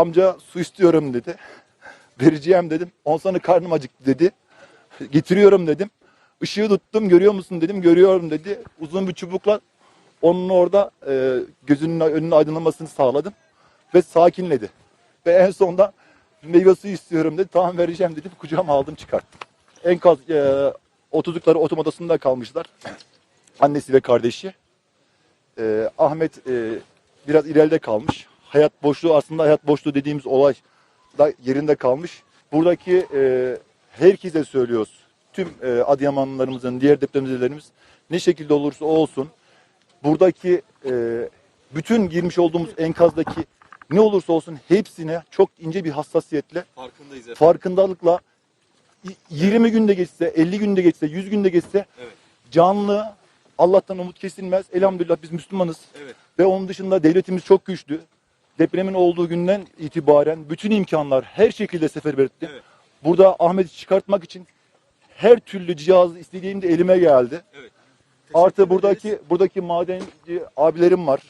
amca su istiyorum dedi. Vereceğim dedim. On sonra karnım acıktı dedi. Getiriyorum dedim. Işığı tuttum görüyor musun dedim. Görüyorum dedi. Uzun bir çubukla onun orada e, gözünün önünün aydınlanmasını sağladım. Ve sakinledi. Ve en sonunda meyve suyu istiyorum dedi. Tamam vereceğim dedim. Kucağıma aldım çıkarttım. Enkaz e, oturdukları otom odasında kalmışlar. Annesi ve kardeşi. E, Ahmet e, biraz ileride kalmış. Hayat boşluğu aslında hayat boşluğu dediğimiz olay da yerinde kalmış. Buradaki e, herkese söylüyoruz. Tüm e, Adıyamanlılarımızın, diğer depremzedelerimiz ne şekilde olursa olsun buradaki e, bütün girmiş olduğumuz enkazdaki ne olursa olsun hepsine çok ince bir hassasiyetle, Farkındayız efendim. farkındalıkla y- 20 günde geçse, 50 günde geçse, 100 günde geçse Evet. canlı Allah'tan umut kesilmez. Elhamdülillah biz Müslümanız. Evet. Ve onun dışında devletimiz çok güçlü. Depremin olduğu günden itibaren bütün imkanlar her şekilde seferber etti. Evet. Burada Ahmet'i çıkartmak için her türlü cihaz istediğimde elime geldi. Evet. Artı buradaki ederiz. buradaki madenci abilerim var.